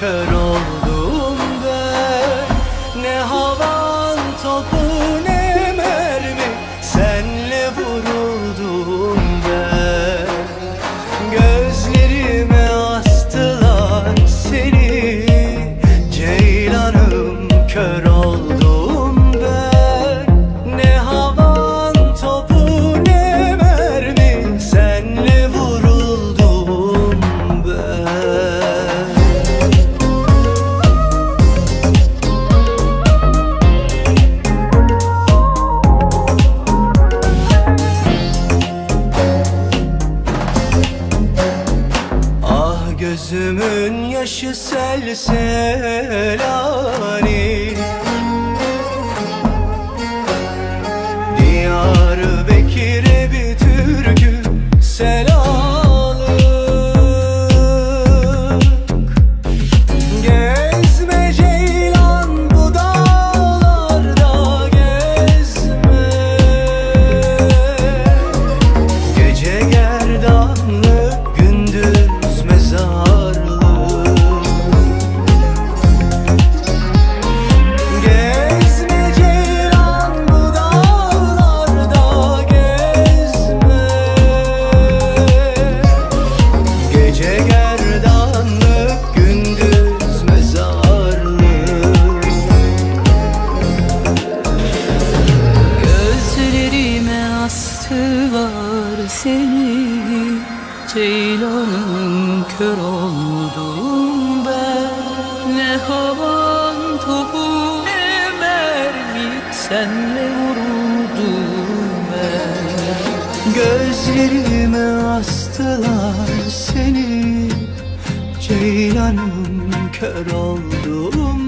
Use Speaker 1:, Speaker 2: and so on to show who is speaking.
Speaker 1: kör Gözümün yaşı sel
Speaker 2: sel. seni Ceylanım kör oldum ben. Ne havan topu ne mermi Senle vuruldum ben.
Speaker 1: Gözlerime astılar seni Ceylanım kör oldum